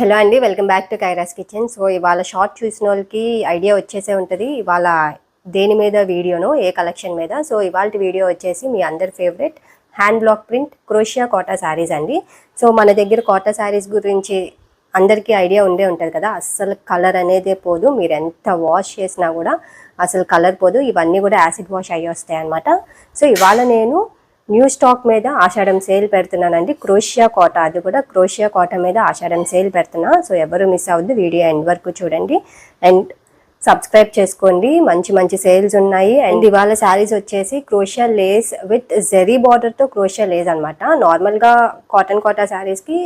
Hello అండి welcome back to Kaira's kitchen. So ఇవాళ short చూసిన వాళ్ళకి ఐడియా వచ్చేసే ఉంటుంది. ఇవాళ దేని మీద వీడియోనో ఏ కలెక్షన్ మీద. సో ఇవాళ వీడియో వచ్చేసి మీ అందరి favourite hand block print crochet Kota saris అండి. సో మన దగ్గర కోటా శారీస్ గురించి అందరికీ ఐడియా ఉండే ఉంటుంది కదా. అస్సలు కలర్ అనేదే పోదు. మీరు ఎంత వాష్ చేసినా కూడా అసలు కలర్ పోదు. ఇవన్నీ కూడా యాసిడ్ వాష్ అయ్యి వస్తాయి అనమాట సో ఇవాళ నేను న్యూ స్టాక్ మీద ఆషాఢం సేల్ పెడుతున్నానండి. క్రోషియా కోట అది కూడా క్రోషియా కోట మీద ఆషాఢం సేల్ పెడుతున్నా. సో ఎవరు మిస్ అవ్వద్దు వీడియో ఎండ్ వరకు చూడండి. అండ్ సబ్స్క్రైబ్ చేసుకోండి. మంచి మంచి సేల్స్ ఉన్నాయి. అండ్ ఇవాళ శారీస్ వచ్చేసి క్రోషియా లేస్ విత్ జెరీ బార్డర్తో క్రోషియా లేస్ అనమాట నార్మల్గా కాటన్ కోటా శారీస్కి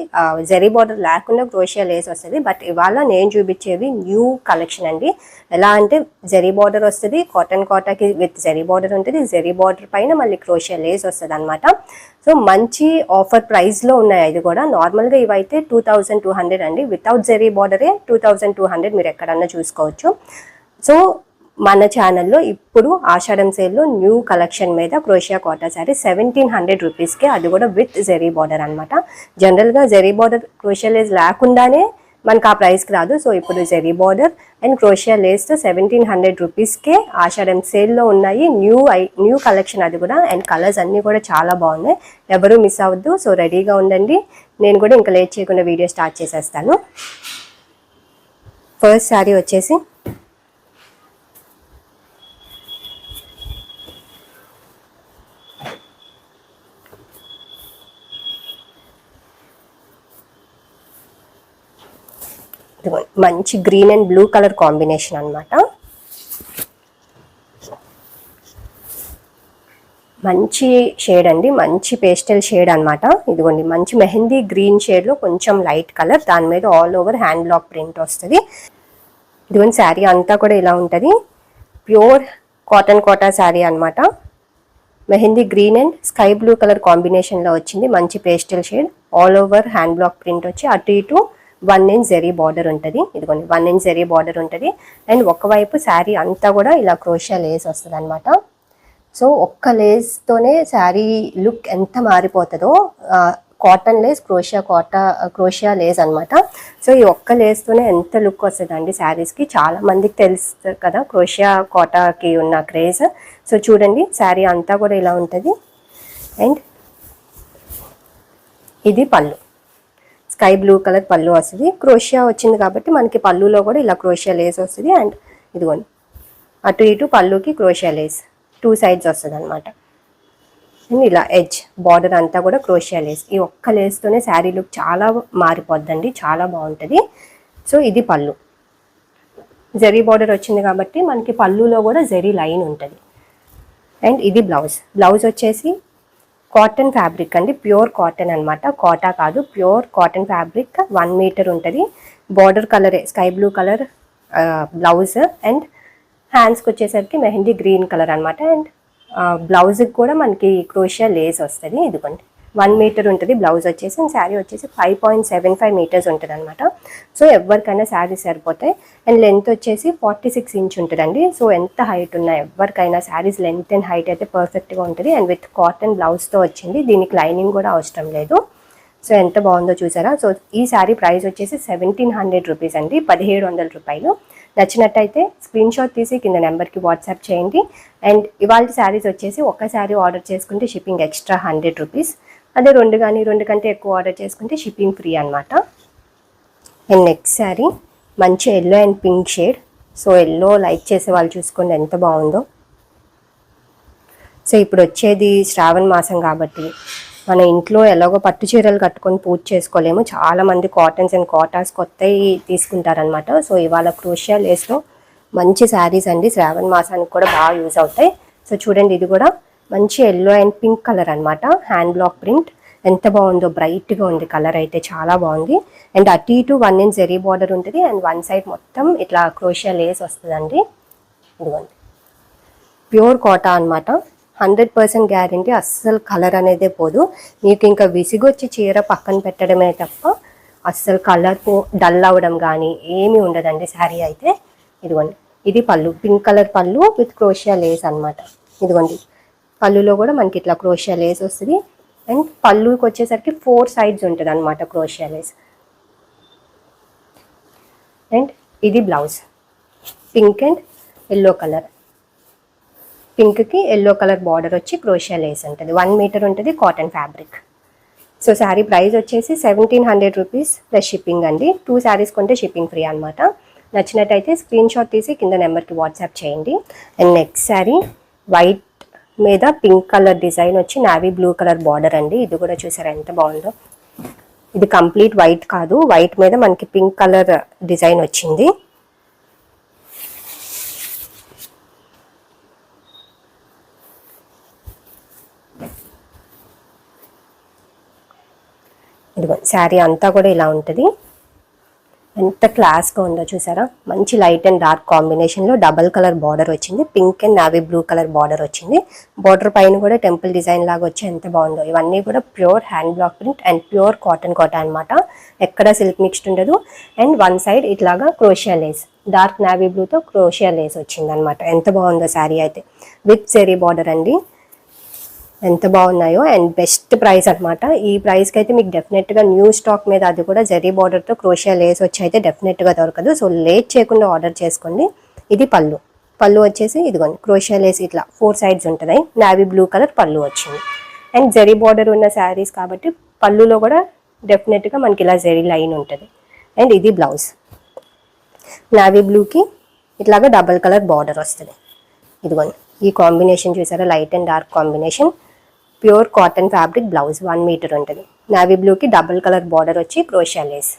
జెరీ బార్డర్ లేకుండా క్రోషియా లేస్ వస్తుంది. బట్ ఇవాళ నేను చూపించేది న్యూ కలెక్షన్ అండి. ఎలా అంటే జెరీ బార్డర్ వస్తుంది కాటన్ కోటాకి విత్ జెరీ బార్డర్ ఉంటుంది జెరీ బార్డర్ పైన మళ్ళీ క్రోషియా లేస్ వస్తుంది అనమాట సో మంచి ఆఫర్ ప్రైస్లో ఉన్నాయి ఇది కూడా. నార్మల్గా ఇవైతే టూ థౌజండ్ టూ హండ్రెడ్ అండి. వితౌట్ జెరీ బార్డరే టూ థౌజండ్ టూ హండ్రెడ్ మీరు ఎక్కడన్నా చూసుకోవచ్చు. సో మన ఛానల్లో ఇప్పుడు ఆషాఢం సేల్లో న్యూ కలెక్షన్ మీద crochet Kota sari seventeen hundred రూపీస్కి అది కూడా విత్ జెరీ బార్డర్ అనమాట జనరల్గా జెరీ బార్డర్ క్రోషియా లేస్ లేకుండానే మనకు ఆ ప్రైస్కి రాదు. సో ఇప్పుడు zari border and crochet lace seventeen hundred రూపీస్కే ఆషాఢం సేల్లో ఉన్నాయి. న్యూ ఐ న్యూ కలెక్షన్ అది కూడా అండ్ కలర్స్ అన్నీ కూడా చాలా బాగున్నాయి. ఎవరూ మిస్ అవ్వద్దు. సో రెడీగా ఉండండి. నేను కూడా ఇంకా లేట్ చేయకుండా వీడియో స్టార్ట్ చేసేస్తాను. ఫస్ట్ శారీ వచ్చేసి మంచి green and blue colour combination అనమాట మంచి షేడ్ అండి మంచి పేస్టల్ షేడ్ అనమాట ఇదిగోండి మంచి మెహందీ గ్రీన్ షేడ్లో కొంచెం లైట్ కలర్ దాని మీద all over hand block print వస్తుంది. ఇదిగోండి శారీ అంతా కూడా ఇలా ఉంటుంది. ప్యూర్ కాటన్ కోటా శారీ అనమాట mehndi green and sky blue colour కాంబినేషన్లో వచ్చింది మంచి pastel shade all over hand block print వచ్చి అటు ఇటు వన్ ఇంచ్ జెరీ బార్డర్ ఉంటుంది. ఇదిగోండి వన్ ఇంచ్ జెరీ బార్డర్ ఉంటుంది. అండ్ ఒకవైపు శారీ అంతా కూడా ఇలా క్రోషియా లేస్ వస్తుంది అనమాట సో ఒక్క లేస్తోనే శారీ లుక్ ఎంత మారిపోతుందో cotton lace crochet Kota crochet lace అనమాట సో ఈ ఒక్క లేస్తోనే ఎంత లుక్ వస్తుందండి శారీస్కి. చాలా మందికి తెలుసు కదా క్రోషియా కోటాకి ఉన్న క్రేజ్. సో చూడండి శారీ అంతా కూడా ఇలా ఉంటుంది. అండ్ ఇది పళ్ళు. స్కై బ్లూ కలర్ పళ్ళు వస్తుంది. క్రోషియా వచ్చింది కాబట్టి మనకి పళ్ళులో కూడా ఇలా క్రోషియా లేస్ వస్తుంది. అండ్ ఇదిగోండి. అటు ఇటు పళ్ళుకి క్రోషియా లేస్. టూ సైడ్స్ వస్తుంది అనమాట ఇలా ఎడ్జ్ బార్డర్ అంతా కూడా క్రోషియా లేస్. ఈ ఒక్క లేస్తోనే శారీ లుక్ చాలా మారిపోద్దండి. చాలా బాగుంటుంది. సో ఇది పళ్ళు. జరీ బార్డర్ వచ్చింది కాబట్టి మనకి పళ్ళులో కూడా జరీ లైన్ ఉంటుంది. అండ్ ఇది బ్లౌజ్. బ్లౌజ్ వచ్చేసి కాటన్ ఫ్యాబ్రిక్ అండి ప్యూర్ కాటన్ అన్నమాట. కోటా కాదు pure cotton fabric. One metre ఉంటుంది. బార్డర్ కలరే sky blue colour blouse and హ్యాండ్స్కి వచ్చేసరికి మెహందీ గ్రీన్ కలర్ అనమాట అండ్ బ్లౌజ్కి కూడా మనకి క్రోషియా లేస్ వస్తుంది. ఇదిగోండి. వన్ మీటర్ ఉంటుంది బ్లౌజ్ వచ్చేసి అండ్ శారీ వచ్చేసి five point seven five metres ఉంటుంది అనమాట సో ఎవరికైనా శారీ సరిపోతాయి. అండ్ లెంత్ వచ్చేసి ఫార్టీ సిక్స్ ఇంచ్ ఉంటుందండి. సో ఎంత హైట్ ఉన్నా ఎవరికైనా శారీస్ లెంత్ అండ్ హైట్ అయితే పర్ఫెక్ట్గా ఉంటుంది. అండ్ విత్ కాటన్ బ్లౌజ్తో వచ్చింది. దీనికి లైనింగ్ కూడా అవసరం లేదు. సో ఎంత బాగుందో చూసారా? సో ఈ శారీ ప్రైస్ వచ్చేసి సెవెంటీన్ హండ్రెడ్ రూపీస్ అండి. పదిహేడు వందల రూపాయలు. నచ్చినట్టయితే స్క్రీన్ షాట్ తీసి కింద నెంబర్కి వాట్సాప్ చేయండి. అండ్ ఇవాళ శారీస్ వచ్చేసి ఒక్క శారీ ఆర్డర్ చేసుకుంటే షిప్పింగ్ ఎక్స్ట్రా హండ్రెడ్ రూపీస్. అదే రెండు కానీ రెండు కంటే ఎక్కువ ఆర్డర్ చేసుకుంటే షిప్పింగ్ ఫ్రీ అనమాట అండ్ నెక్స్ట్ శారీ మంచి yellow and pink shade so yellow like చేసే వాళ్ళు చూసుకోండి ఎంత బాగుందో. సో ఇప్పుడు వచ్చేది శ్రావణ మాసం కాబట్టి మన ఇంట్లో ఎలాగో పట్టు చీరలు కట్టుకొని పూజ చేసుకోలేము. చాలా మంది కాటన్స్ అండ్ కాటాస్ కొత్తవి తీసుకుంటారనమాట సో ఇవాళ క్రూషియల్ లేస్లో మంచి శారీస్ అండి. శ్రావణ మాసానికి కూడా బాగా యూజ్ అవుతాయి. సో చూడండి ఇది కూడా మంచి ఎల్లో అండ్ పింక్ కలర్ అన్నమాట. హ్యాండ్ బ్లాక్ ప్రింట్ ఎంత బాగుందో బ్రైట్గా ఉంది కలర్ అయితే చాలా బాగుంది. అండ్ అటు ఇటు వన్ ఇంచ్ జెరీ బార్డర్ ఉంటుంది. అండ్ వన్ సైడ్ మొత్తం ఇట్లా క్రోషియా లేస్ వస్తుందండి. ఇదిగోండి. ప్యూర్ కోటా అనమాట హండ్రెడ్ పర్సెంట్ గ్యారంటీ అస్సలు కలర్ అనేదే పోదు. మీకు ఇంకా విసిగొచ్చి చీర పక్కన పెట్టడమే తప్ప అస్సలు కలర్ పో డల్ అవ్వడం కానీ ఏమీ ఉండదండి శారీ అయితే. ఇదిగోండి. ఇది పళ్ళు పింక్ కలర్ పళ్ళు విత్ క్రోషియా లేస్ అన్నమాట. ఇదిగోండి. పళ్ళులో కూడా మనకి ఇట్లా క్రోషియా లేస్ వస్తుంది. అండ్ పళ్ళుకి వచ్చేసరికి ఫోర్ సైడ్స్ ఉంటుంది అనమాట క్రోషియా లేస్. అండ్ ఇది blouse. Pink and yellow colour పింక్కి ఎల్లో కలర్ బార్డర్ వచ్చి క్రోషియా లేస్ ఉంటుంది. వన్ మీటర్ ఉంటుంది cotton fabric so sari price వచ్చేసి seventeen hundred rupees plus shipping అండి. టూ శారీస్ కొంటే షిప్పింగ్ ఫ్రీ అనమాట నచ్చినట్టయితే స్క్రీన్ షాట్ తీసి కింద నెంబర్కి వాట్సాప్ చేయండి. అండ్ నెక్స్ట్ శారీ వైట్ మీద పింక్ కలర్ డిజైన్ వచ్చి నావీ బ్లూ కలర్ బార్డర్ అండి. ఇది కూడా చూసారా ఎంత బాగుందో? ఇది కంప్లీట్ వైట్ కాదు. వైట్ మీద మనకి పింక్ కలర్ డిజైన్ వచ్చింది. ఇదిగో శారీ అంతా కూడా ఇలా ఉంటుంది. ఎంత క్లాస్గా ఉందో చూసారా? మంచి లైట్ అండ్ డార్క్ కాంబినేషన్లో డబల్ కలర్ బార్డర్ వచ్చింది. Pink and navy blue colour border వచ్చింది. బార్డర్ పైన కూడా టెంపుల్ డిజైన్ లాగా వచ్చి ఎంత బాగుందో. ఇవన్నీ కూడా pure hand block print and pure cotton cotton అనమాట ఎక్కడ సిల్క్ మిక్స్డ్ ఉండదు. అండ్ వన్ సైడ్ ఇట్లాగా క్రోషియా లేస్. డార్క్ నావీ బ్లూతో క్రోషియా లేస్ వచ్చింది అనమాట ఎంత బాగుందో శారీ అయితే. విత్ సెరీ బార్డర్ అండి. ఎంత బాగున్నాయో అండ్ బెస్ట్ ప్రైస్ అనమాట ఈ ప్రైస్కి అయితే మీకు డెఫినెట్గా న్యూ స్టాక్ మీద అది కూడా జరీ బార్డర్తో క్రోషియా లేస్ వచ్చి అయితే డెఫినెట్గా దొరకదు. సో లేట్ చేయకుండా ఆర్డర్ చేసుకోండి. ఇది పళ్ళు. పళ్ళు వచ్చేసి ఇదిగోండి క్రోషియా లేస్ ఇట్లా ఫోర్ సైడ్స్ ఉంటుంది. నావీ బ్లూ కలర్ పళ్ళు వచ్చింది. అండ్ జరీ బార్డర్ ఉన్న శారీస్ కాబట్టి పళ్ళులో కూడా డెఫినెట్గా మనకి ఇలా జరీ లైన్ ఉంటుంది. అండ్ ఇది బ్లౌజ్. నావీ బ్లూకి ఇట్లాగా డబల్ కలర్ బార్డర్ వస్తుంది. ఇదిగోండి ఈ కాంబినేషన్ చూసారా? Light and dark combination. Pure cotton fabric blouse one metre ఉంటుంది. నావీ బ్లూకి డబుల్ కలర్ బార్డర్ వచ్చి crochet lace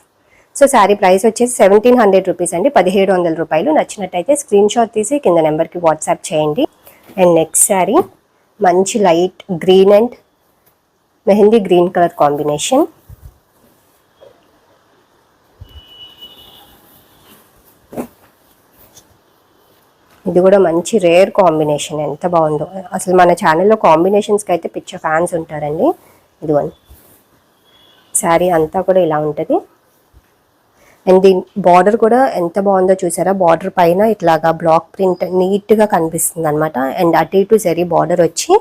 so sari price వచ్చేసి సెవెంటీన్ హండ్రెడ్ రూపీస్ అండి. పదిహేడు వందల రూపాయలు. నచ్చినట్టయితే స్క్రీన్ షాట్ తీసి కింద నెంబర్కి వాట్సాప్ చేయండి. అండ్ నెక్స్ట్ శారీ మంచి light green and mehndi green colour combination ఇది కూడా మంచి రేర్ కాంబినేషన్ ఎంత బాగుందో. అసలు మన ఛానల్లో కాంబినేషన్స్కి అయితే పిచ్చ ఫ్యాన్స్ ఉంటారండి. ఇదిగోండి. శారీ అంతా కూడా ఇలా ఉంటుంది. అండ్ దీని బార్డర్ కూడా ఎంత బాగుందో చూసారా? బార్డర్ పైన ఇట్లాగా బ్లాక్ ప్రింట్ నీట్గా కనిపిస్తుంది అనమాట అండ్ అటు ఇటు జరీ బార్డర్ వచ్చి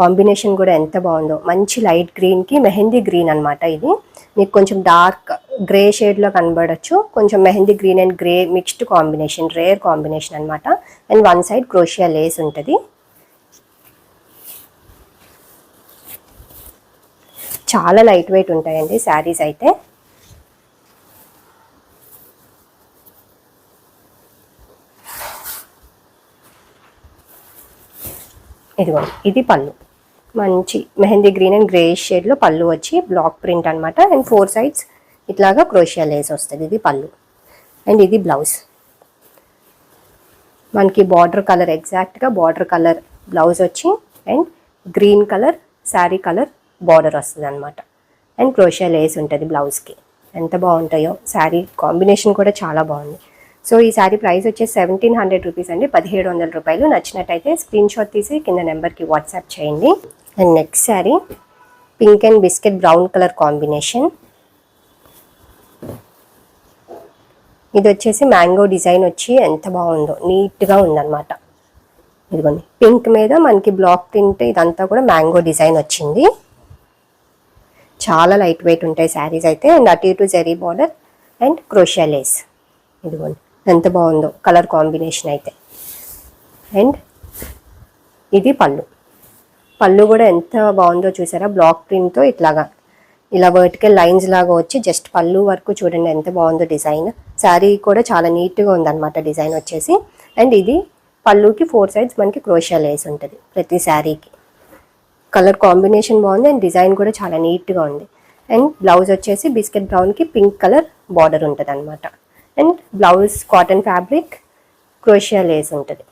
కాంబినేషన్ కూడా ఎంత బాగుందో. మంచి లైట్ గ్రీన్కి మెహందీ గ్రీన్ అనమాట ఇది. మీకు కొంచెం డార్క్ గ్రే షేడ్లో కనబడచ్చు. కొంచెం mehndi green and grey mixed combination rare combination అనమాట and one side crochet lace ఉంటుంది. చాలా లైట్ వెయిట్ ఉంటాయండి శారీస్ అయితే. ఇదిగో ఇది పళ్ళు. మంచి మెహందీ గ్రీన్ అండ్ గ్రే షేడ్లో పళ్ళు వచ్చి బ్లాక్ ప్రింట్ అనమాట అండ్ ఫోర్ సైడ్స్ ఇట్లాగా క్రోషియా లేస్ వస్తుంది. ఇది పళ్ళు. అండ్ ఇది బ్లౌజ్. మనకి బార్డర్ కలర్ ఎగ్జాక్ట్గా బార్డర్ కలర్ బ్లౌజ్ వచ్చి and green colour sari colour border వస్తుంది అనమాట అండ్ క్రోషియా లేస్ ఉంటుంది బ్లౌజ్కి. ఎంత బాగుంటాయో. శారీ కాంబినేషన్ కూడా చాలా బాగుంది. సో ఈ శారీ ప్రైస్ వచ్చేసి సెవెంటీన్ హండ్రెడ్ రూపీస్ అండి. పదిహేడు వందల రూపాయలు. నచ్చినట్టయితే స్క్రీన్ షాట్ తీసి కింద నెంబర్కి వాట్సాప్ చేయండి. And next sari pink and biscuit brown colour combination ఇది వచ్చేసి మ్యాంగో డిజైన్ వచ్చి ఎంత బాగుందో నీట్గా ఉందన్నమాట. ఇదిగోండి పింక్ మీద మనకి బ్లాక్ ప్రింట్ ఇదంతా కూడా మ్యాంగో డిజైన్ వచ్చింది. చాలా లైట్ వెయిట్ ఉంటాయి శారీస్ అయితే అండ్ అటు ఇటు zari border and crochet lace ఇదిగోండి ఎంత బాగుందో కలర్ కాంబినేషన్ అయితే. అండ్ ఇది పళ్ళు. పళ్ళు కూడా ఎంత బాగుందో చూసారా? బ్లాక్ ప్రింట్తో ఇట్లాగా. ఇలా వర్టికల్ లైన్స్ లాగా వచ్చి జస్ట్ పళ్ళు వరకు చూడండి ఎంత బాగుందో డిజైన్. శారీ కూడా చాలా నీట్గా ఉందన్నమాట డిజైన్ వచ్చేసి. అండ్ ఇది పళ్ళుకి ఫోర్ సైడ్స్ మనకి క్రోషియా లేస్ ఉంటుంది ప్రతి శారీకి. కలర్ కాంబినేషన్ బాగుంది అండ్ డిజైన్ కూడా చాలా నీట్గా ఉంది. అండ్ బ్లౌజ్ వచ్చేసి బిస్కెట్ బ్రౌన్కి పింక్ కలర్ బార్డర్ ఉంటుంది అనమాట and blouse cotton fabric crochet lace ఉంటుంది.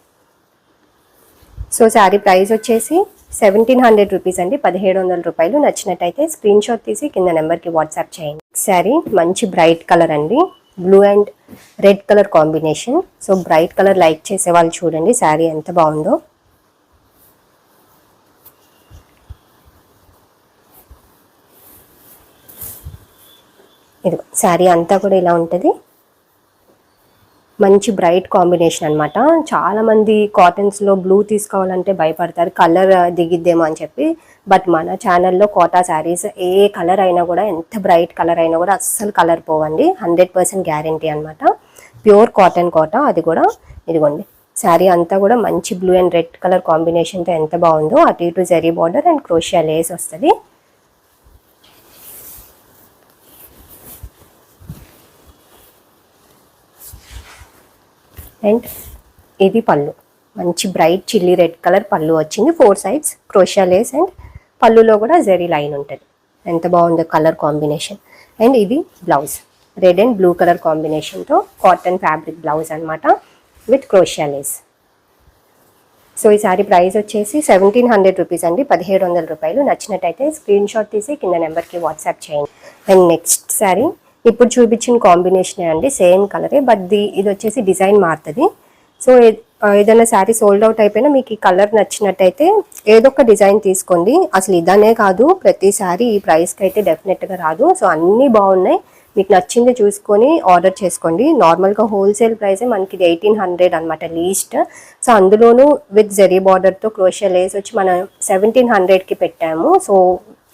సో శారీ ప్రైస్ వచ్చేసి సెవెంటీన్ హండ్రెడ్ రూపీస్ అండి పదిహేడు వందల రూపాయలు. నచ్చినట్టయితే స్క్రీన్ షాట్ తీసి కింద నెంబర్కి వాట్సాప్ చేయండి. శారీ మంచి బ్రైట్ కలర్ అండి. Blue and red colour combination. So bright colour like చేసే వాళ్ళు చూడండి శారీ ఎంత బాగుందో. ఇది శారీ అంతా కూడా ఇలా ఉంటుంది. మంచి బ్రైట్ కాంబినేషన్ అనమాట చాలామంది కాటన్స్లో బ్లూ తీసుకోవాలంటే భయపడతారు కలర్ దిగిద్దేమో అని చెప్పి. బట్ మన ఛానల్లో కోటా శారీస్ ఏ కలర్ అయినా కూడా ఎంత బ్రైట్ కలర్ అయినా కూడా అస్సలు కలర్ పోవండి. హండ్రెడ్ పర్సెంట్ గ్యారంటీ అనమాట ప్యూర్ కాటన్ కోట అది కూడా. ఇదిగోండి. శారీ అంతా కూడా మంచి బ్లూ అండ్ రెడ్ కలర్ కాంబినేషన్తో ఎంత బాగుందో. అటు ఇటు zari border and crochet lace వస్తుంది. అండ్ ఇది పళ్ళు. మంచి బ్రైట్ చిల్లీ రెడ్ కలర్ పళ్ళు వచ్చింది. Four sides crochet lace and పళ్ళులో కూడా జరీ లైన్ ఉంటుంది. ఎంత బాగుందో కలర్ కాంబినేషన్ అండ్ ఇది blouse red and blue colour కాంబినేషన్తో కాటన్ ఫ్యాబ్రిక్ బ్లౌజ్ అనమాట విత్ క్రోషియా లేస్ సో ఈ సారీ ప్రైస్ వచ్చేసి సెవెంటీన్ హండ్రెడ్ రూపీస్ అండి. పదిహేడు వందల రూపాయలు. నచ్చినట్టయితే స్క్రీన్ షాట్ తీసి కింద నెంబర్కి వాట్సాప్ చేయండి. అండ్ నెక్స్ట్ సారీ ఇప్పుడు చూపించిన కాంబినేషనే అండి సేమ్ కలరే బట్ ది ఇది వచ్చేసి డిజైన్ మారుతుంది. సో ఏదైనా శారీ సోల్డ్ అవుట్ అయిపోయినా మీకు ఈ కలర్ నచ్చినట్టయితే ఏదో ఒక డిజైన్ తీసుకోండి. అసలు ఇదనే కాదు ప్రతి శారీ ఈ ప్రైస్కి అయితే డెఫినెట్గా రాదు. సో అన్నీ బాగున్నాయి. మీకు నచ్చింది చూసుకొని ఆర్డర్ చేసుకోండి. నార్మల్గా హోల్సేల్ ప్రైసే మనకి ఇది ఎయిటీన్ హండ్రెడ్ అనమాట లీస్ట్ సో అందులోనూ విత్ జెరీ బార్డర్తో క్రోషియా లేస్ వచ్చి మనం సెవెంటీన్ హండ్రెడ్కి పెట్టాము. సో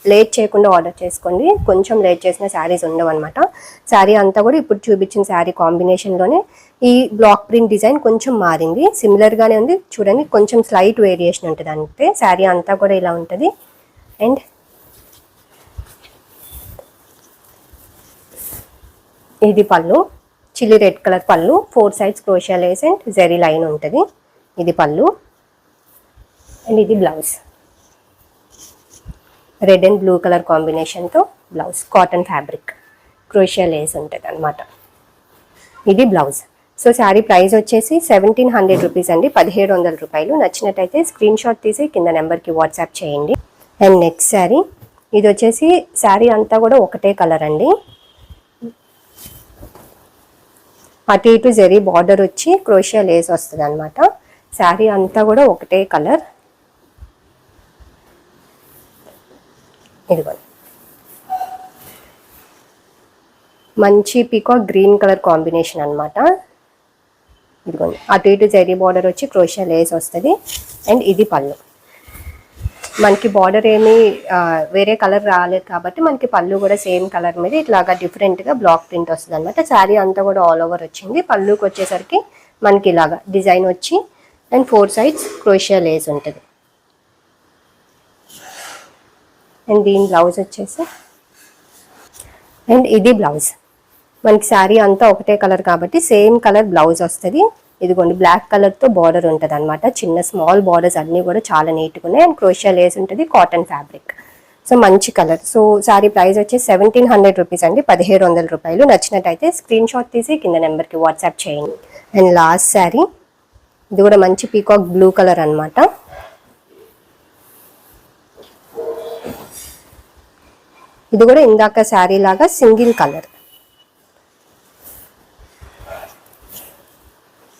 లేట్ చేయకుండా ఆర్డర్ చేసుకోండి. కొంచెం లేట్ చేసిన శారీస్ ఉండవు అనమాట శారీ అంతా కూడా ఇప్పుడు చూపించిన శారీ కాంబినేషన్లోనే ఈ బ్లాక్ ప్రింట్ డిజైన్ కొంచెం మారింది. సిమిలర్గానే ఉంది. చూడండి కొంచెం స్లైట్ వేరియేషన్ ఉంటుంది అంతే. శారీ అంతా కూడా ఇలా ఉంటుంది. అండ్ ఇది పళ్ళు. చిల్లీ రెడ్ కలర్ పళ్ళు. Four sides crochet lace and zari line ఉంటుంది. ఇది పళ్ళు. అండ్ ఇది blouse red and blue colour కాంబినేషన్తో blouse cotton fabric. Crochet lace ఉంటుంది అనమాట ఇది బ్లౌజ్. సో శారీ ప్రైస్ వచ్చేసి సెవెంటీన్ హండ్రెడ్ రూపీస్ అండి. పదిహేడు వందల రూపాయలు. నచ్చినట్టయితే స్క్రీన్ షాట్ తీసి కింద నెంబర్కి వాట్సాప్ చేయండి. And next sari. ఇది వచ్చేసి శారీ అంతా కూడా ఒకటే కలర్ అండి. అటు ఇటు జెరీ బార్డర్ వచ్చి క్రోషియా లేస్ వస్తుంది అనమాట శారీ అంతా కూడా ఒకటే కలర్. ఇదిగోండి మంచి పీకాక్ గ్రీన్ కలర్ కాంబినేషన్ అనమాట ఇదిగోండి. అటు ఇటు జరీ బార్డర్ వచ్చి క్రోషియా లేస్ వస్తుంది. అండ్ ఇది పళ్ళు. మనకి బార్డర్ ఏమి వేరే కలర్ రాలేదు కాబట్టి మనకి పళ్ళు కూడా సేమ్ కలర్ మీద ఇట్లాగా డిఫరెంట్గా బ్లాక్ ప్రింట్ వస్తుంది అనమాట శారీ అంతా కూడా ఆల్ ఓవర్ వచ్చింది. పళ్ళుకి వచ్చేసరికి మనకి ఇలాగా డిజైన్ వచ్చి and four sides crochet lace ఉంటుంది. అండ్ దీని బ్లౌజ్ వచ్చేసి అండ్ ఇది బ్లౌజ్. మనకి శారీ అంతా ఒకటే కలర్ కాబట్టి సేమ్ కలర్ బ్లౌజ్ వస్తుంది. ఇదిగోండి బ్లాక్ కలర్తో బార్డర్ ఉంటుంది అనమాట చిన్న స్మాల్ బార్డర్స్ అన్నీ కూడా చాలా నీట్గా ఉన్నాయి. అండ్ క్రోషియా లేస్ ఉంటుంది కాటన్ ఫ్యాబ్రిక్. సో మంచి కలర్. సో శారీ ప్రైస్ వచ్చి సెవెంటీన్ హండ్రెడ్ రూపీస్ అండి. పదిహేడు వందల రూపాయలు. నచ్చినట్టయితే స్క్రీన్ షాట్ తీసి కింద నెంబర్కి వాట్సాప్ చేయండి. అండ్ లాస్ట్ శారీ ఇది కూడా మంచి పీకాక్ బ్లూ కలర్ అనమాట ఇది కూడా ఇందాక శారీ లాగా సింగిల్ కలర్.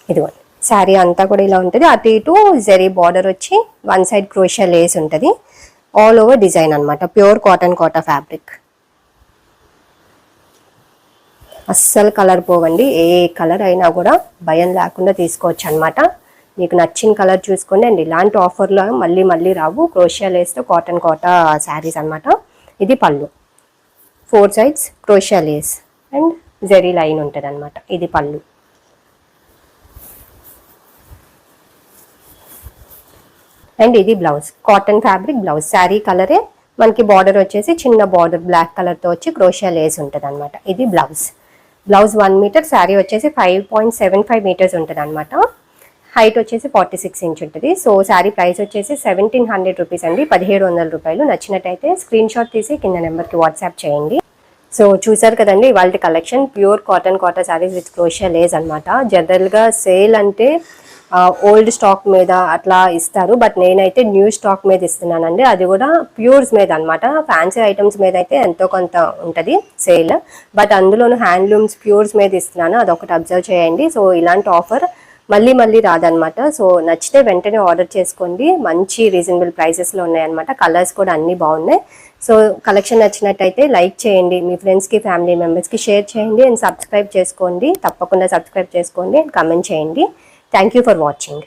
ఇదిగోండి. శారీ అంతా కూడా ఇలా ఉంటుంది. అటు ఇటు జరీ బార్డర్ వచ్చి వన్ సైడ్ క్రోషియా లేస్ ఉంటుంది. ఆల్ ఓవర్ డిజైన్ అనమాట ప్యూర్ కాటన్ కోటా ఫ్యాబ్రిక్ అస్సలు కలర్ పోవండి. ఏ కలర్ అయినా కూడా భయం లేకుండా తీసుకోవచ్చు అనమాట మీకు నచ్చిన కలర్ చూసుకోండి. అండ్ ఇలాంటి ఆఫర్లో మళ్ళీ మళ్ళీ రావు. క్రోషియా లేస్తో కాటన్ కోటా శారీస్ అనమాట ఇది పళ్ళు. Four sides crochet lace and zari line ఉంటుంది అనమాట ఇది పళ్ళు. అండ్ ఇది blouse cotton fabric blouse sari కలరే మనకి బార్డర్ వచ్చేసి చిన్న బార్డర్ బ్లాక్ కలర్తో వచ్చి క్రోషియా లేస్ ఉంటుంది అనమాట ఇది blouse blouse one metre sari వచ్చేసి five point seven five metres ఉంటుంది అనమాట హైట్ వచ్చేసి ఫార్టీ సిక్స్ ఇంచ్ ఉంటుంది. సో శారీ ప్రైస్ వచ్చేసి సెవెంటీన్ హండ్రెడ్ రూపీస్ అండి. పదిహేడు వందల రూపాయలు నచ్చినట్టయితే స్క్రీన్ షాట్ తీసి కింద నెంబర్కి వాట్సాప్ చేయండి. సో చూసారు కదండి ఇవాళ collection. Pure cotton cotton saris with crochet lace అనమాట జనరల్గా సేల్ అంటే ఓల్డ్ స్టాక్ మీద అట్లా ఇస్తారు. బట్ నేనైతే న్యూ స్టాక్ మీద ఇస్తున్నానండి. అది కూడా ప్యూర్స్ మీద అనమాట ఫ్యాన్సీ ఐటమ్స్ మీద అయితే ఎంతో కొంత ఉంటుంది సేల్. బట్ అందులోనూ హ్యాండ్లూమ్స్ ప్యూర్స్ మీద ఇస్తున్నాను. అదొకటి అబ్జర్వ్ చేయండి. సో ఇలాంటి ఆఫర్ మళ్ళీ మళ్ళీ రాదనమాట సో నచ్చితే వెంటనే ఆర్డర్ చేసుకోండి. మంచి రీజనబుల్ ప్రైసెస్లో ఉన్నాయన్నమాట. కలర్స్ కూడా అన్నీ బాగున్నాయి. సో కలెక్షన్ నచ్చినట్టయితే లైక్ చేయండి. మీ ఫ్రెండ్స్కి ఫ్యామిలీ మెంబర్స్కి షేర్ చేయండి అండ్ సబ్స్క్రైబ్ చేసుకోండి. తప్పకుండా సబ్స్క్రైబ్ చేసుకోండి అండ్ కమెంట్ చేయండి. Thank you for watching.